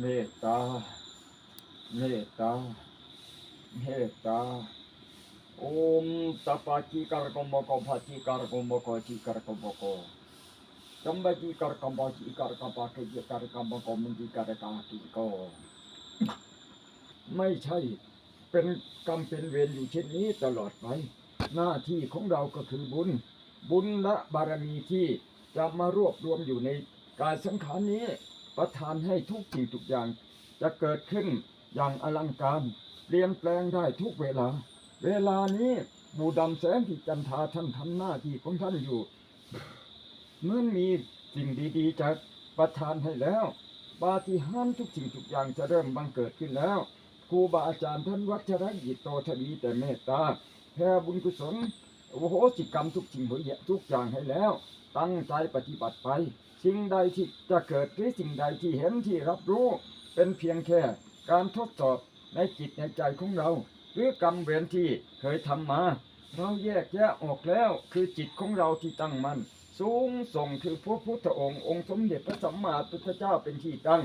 เมตตา เมตตา เมตตา โอมตปาจิการกมกภาจิการกมกจิการกมกจำบาจิการกมบจิการกมปาเกจิการกมกมันจิการกาติโกไม่ใช่เป็นกรรมเป็นเวรอยู่เช่นนี้ตลอดไป หน้าที่ของเราก็คือบุญ บุญและบารมีที่จะมารวบรวมอยู่ในกายสังขารนี้ ประทานให้ทุกสิ่งทุกอย่าง จะเกิดขึ้นอย่างอลังการเปลี่ยนแปลงได้ทุกเวลา เวลานี้บูดำแสงที่จันทาท่านทำหน้าที่ของท่านอยู่เมื่อมีสิ่งดีๆจะประทานให้แล้วปาฏิหาริย์ทุกสิ่งทุกอย่างจะเริ่มบังเกิดขึ้นแล้วครูบาอาจารย์ท่านวัชรยิตโตทวีแต่เมตตาแผ่บุญกุศล โอโหสิกรรมทุกสิ่งทุกอย่างให้แล้ว ตั้งใจปฏิบัติไป สิ่งใดที่จะเกิดหรือสิ่งใดที่เห็นที่รับรู้ เป็นเพียงแค่การทดสอบในจิตในใจของเรา หรือกรรมเวรที่เคยทำมา เราแยกแยะออกแล้วคือจิตของเราที่ตั้งมั่นสูงส่งคือพระพุทธองค์องค์สมเด็จพระสัมมาสัมพุทธเจ้าเป็นที่ตั้ง